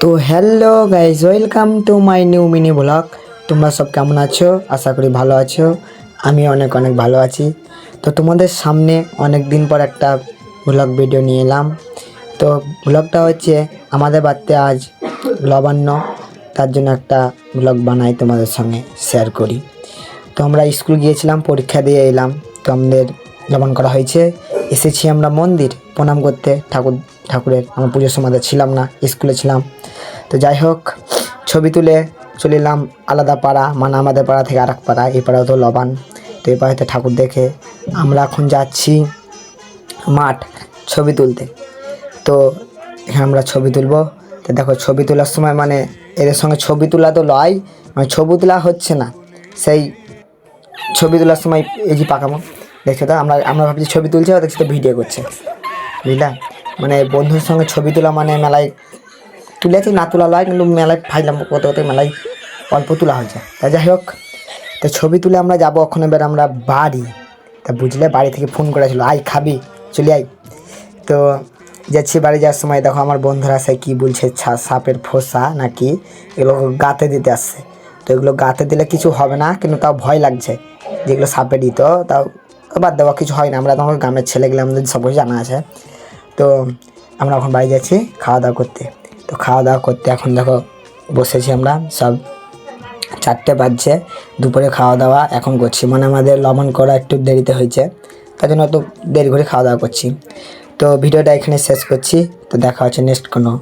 তো hello guys welcome to my new mini blog তোমরা সব কেমন আছো? আশা করি ভালো আছো। আমি অনেক অনেক ভালো আছি। তো তোমাদের সামনে অনেক দিন পর একটা ব্লগ ভিডিও নিয়ে এলাম। তো ব্লগটা হচ্ছে আমাদের বাড়িতে আজ লবান্ন তার জন্য একটা ব্লগ বানাই তোমাদের সঙ্গে শেয়ার করি। তো আমরা স্কুল গিয়েছিলাম, পরীক্ষা দিয়ে এলাম। তো আমাদের জমান করা হয়েছে, এসেছি আমরা মন্দির, প্রণাম করতে। ঠাকুর, ঠাকুরের, আমরা পুজোর সময় ছিলাম না স্কুলে ছিলাম। তো যাই হোক ছবি তুলে চলে এলাম আলাদা পাড়া মানে আমাদের পাড়া থেকে আরেক পাড়া, এই পাড়াও তো লবান। তো এই পাড়াতে ঠাকুর দেখে আমরা এখন যাচ্ছি মাঠ ছবি তুলতে। তো এখানে আমরা ছবি তুলবো। তো দেখো, ছবি তোলার সময় মানে এদের সঙ্গে ছবি তোলা তো লয় মানে ছবি তোলা হচ্ছে না। সেই ছবি তোলার সময় এই যে পাকামো, দেখছ তো? আমরা আমরা ভাবছি ছবি তুলছে দেখছি তো ভিডিও করছে। বুঝলা? মানে বন্ধুর সঙ্গে ছবি তোলা মানে মেলায় তুলেছি, না তোলা লয়, কিন্তু মেলায় ফাইলাম কত কত মেলায় অল্প তোলা হয়েছে। তা যাই হোক, তো ছবি তুলে আমরা যাব ওখানে, এবার আমরা বাড়ি। তা বুঝলে, বাড়ি থেকে ফোন করেছিল আই খাবি, চলে আই তো যাচ্ছি বাড়ি যাওয়ার সময়, দেখো আমার বন্ধুরা সে কী বলছে সাপের ফোসা নাকি? এগুলো গাতে দিতে আসছে। তো এগুলো গাতে দিলে কিছু হবে না, কিন্তু তাও ভয় লাগছে। যেগুলো সাপে দিত তাও বাদ দেওয়া কিছু হয় না। আমরা তখন গ্রামের ছেলেগুলো, আমাদের সব কিছু জানা আছে। তো আমরা এখন বাড়ি যাচ্ছি, খাওয়া দাওয়া করতে। তো খাওয়া দাওয়া করতে এখন দেখো বসেছি আমরা, সব চারটে বাজছে, দুপুরে খাওয়া দাওয়া এখন করছি। মানে আমাদের লবণ করা একটু দেরিতে হয়েছে, তার জন্য তো দেরি করে খাওয়া দাওয়া করছি। তো ভিডিওটা এখানে শেষ করছি, তো দেখা হচ্ছে নেক্সট কোনো